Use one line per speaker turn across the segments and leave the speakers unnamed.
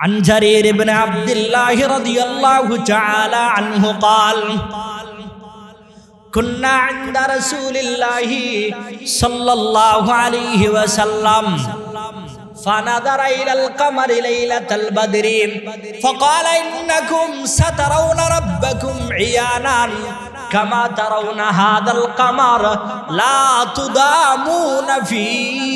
عن جرير بن عبد الله رضي الله تعالى عنه قال كنا عند رسول الله صلى الله عليه وسلم فنظر إلى القمر ليلة البدر فقال إنكم سترون ربكم عيانا كما ترون هذا القمر لا تدامون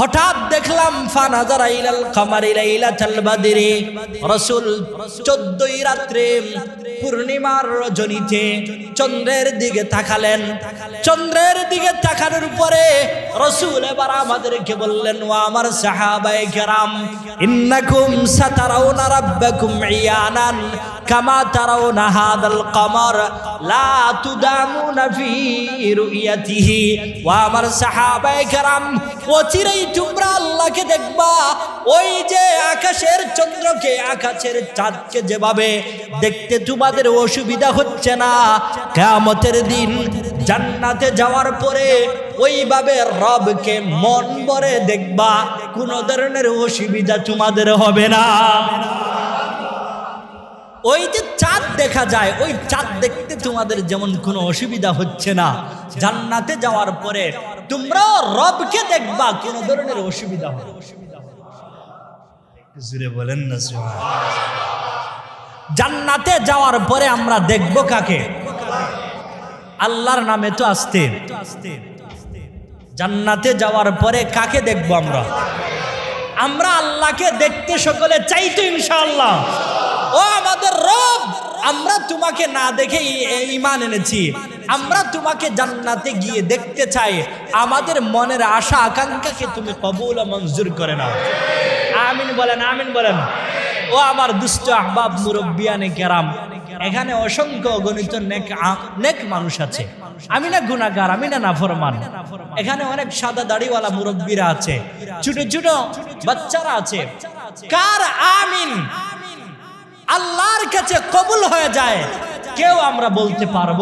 হঠাৎ দেখলাম ফানাজারা ইলাল কামারি লাইলাতাল বাদরি, রাসূল 14ই রাত্রে পূর্ণিমার রজনীতে চন্দ্রের দিকে তাকালেন। চন্দ্রের দিকে তাকানোর পরে রাসূল এবার আমাদেরকে বললেন, ও আমার সাহাবায়ে কেরাম, ইন্নাকুম সাতারাউনা রাব্বাকুম ইয়ানান, কামা তারাউনা হাদাল কামার লা তুদামুনা ফি রুইয়াতিহি। ও আমার সাহাবায়ে কেরাম, অচিরেই তোমরা আল্লাহকে দেখবা, ওই যে আকাশের চন্দ্রকে আকাশের চাঁদকে যেভাবে দেখতে তোমাদের অসুবিধা হচ্ছে না, কেয়ামতের দিন জান্নাতে যাওয়ার পরে ওইভাবে রবকে মন ভরে দেখবা, কোনো ধরনের অসুবিধা তোমাদের হবে না। ওই যে চাঁদ দেখা যায়, ওই চাঁদ দেখতে তোমাদের যেমন কোনো অসুবিধা হচ্ছে না। জান্নাতে যাওয়ার পরে তোমরা রবকে দেখবা, কোনো ধরনের অসুবিধা হবে জুড়ে বলেন না জান্নাতে যাওয়ার পরে আমরা দেখব কাকে? আল্লাহর নামে তো আসতে। জান্নাতে যাওয়ার পরে কাকে দেখব আমরা? আমরা আল্লাহকে দেখতে সকলে চাই তো ইনশাআল্লাহ। ও আমাদের রব, আমরা তোমাকে না দেখে ইমান এনেছি। আমরা তোমাকে জান্নাতে গিয়ে দেখতে চাই। আমাদের মনের আশা, আকাঙ্ক্ষাকে তুমি কবুল মঞ্জুর করে নাও। আমিন বলেন আমিন বলেন। ও আমার দুষ্ট আহবাব মুরব্বিয়ানে কেরাম, এখানে অসংখ্য গণিত নেক নেক মানুষ আছে। আমি না গুণাগার আমি না নাফরমান। এখানে অনেক সাদা দাড়িওয়ালা মুরব্বীরা আছে। ছোট ছোট বাচ্চারা আছে। কার আমিন? আল্লাহর কাছে কবুল হয়ে যায়। কেউ আমরা বলতে পারব?